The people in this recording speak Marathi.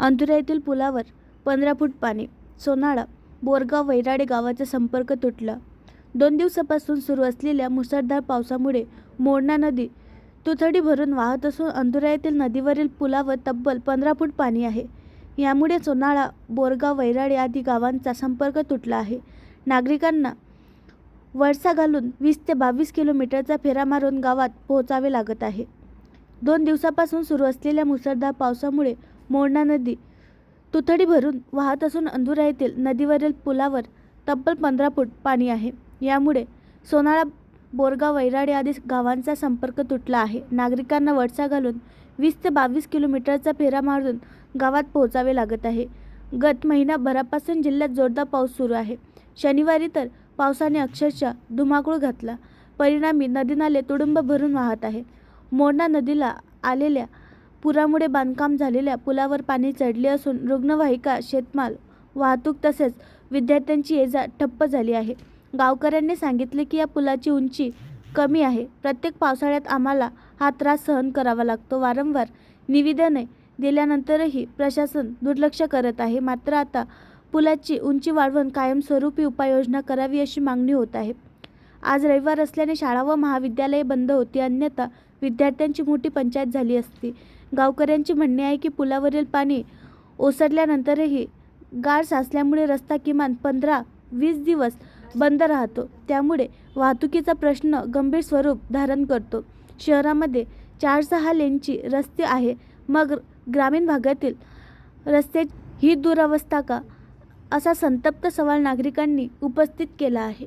अंधुरा येथील पुलावर पंधरा फूट पाणी सोनाळा बोरगाव वैराडे गावाचा संपर्क तुटला. दोन दिवसापासून सुरू असलेल्या मुसळधार पावसामुळे मोरणा नदी तुथडी भरून वाहत असून अंधुरा येथील नदीवरील पुलावर तब्बल पंधरा फूट पाणी आहे. यामुळे सोनाळा बोरगाव वैराडे आदी गावांचा संपर्क तुटला आहे. नागरिकांना वळसा घालून वीस ते बावीस किलोमीटरचा फेरा मारून गावात पोहोचावे लागत आहे. दोन दिवसापासून सुरू असलेल्या मुसळधार पावसामुळे मोरणा नदी. तुथडी भरून वाहत असून अंधुरा येथील नदीवरील पुलावर तब्बल पंधरा फूट पाणी आहे. यामुळे सोनाळा बोरगाव वैराडे आदी गावांचा संपर्क तुटला आहे. नागरिकांना वळसा घालून वीस ते बावीस किलोमीटरचा फेरा मारून गावात पोहोचावे लागत आहे. गत महिनाभरापासून जिल्ह्यात जोरदार पाऊस सुरू आहे. शनिवारी तर पावसाने अक्षरशः धुमाकूळ घातला. परिणामी नदी नाले तुडुंब भरून वाहत आहे. मोरणा नदीला आलेल्या पुरामुळे बांधकाम झालेल्या पुलावर पाणी चढले असून रुग्णवाहिका शेतमाल वाहतूक तसेच विद्यार्थ्यांची ये जा ठप्प झाली आहे. गावकऱ्यांनी सांगितले की या पुलाची उंची कमी आहे. प्रत्येक पावसाळ्यात आम्हाला हा त्रास सहन करावा लागतो. वारंवार निवेदने दिल्यानंतरही प्रशासन दुर्लक्ष करत आहे. मात्र आता पुलाची उंची वाढवून कायमस्वरूपी उपाययोजना करावी अशी मागणी होत आहे. आज रविवार असल्याने शाळा व महाविद्यालये बंद होती. अन्यथा विद्यार्थ्यांची मोठी पंचायत झाली असती. गावकऱ्यांची म्हणणे आहे की पुलावरील पाणी ओसरल्यानंतरही गाळ साचल्यामुळे रस्ता किमान पंधरा वीस दिवस बंद राहतो. त्यामुळे वाहतुकीचा प्रश्न गंभीर स्वरूप धारण करतो. शहरामध्ये चार सहा लेनची रस्ते आहे. मग ग्रामीण भागातील रस्ते ही दुरावस्था का? असा संतप्त सवाल नागरिकांनी उपस्थित केला आहे.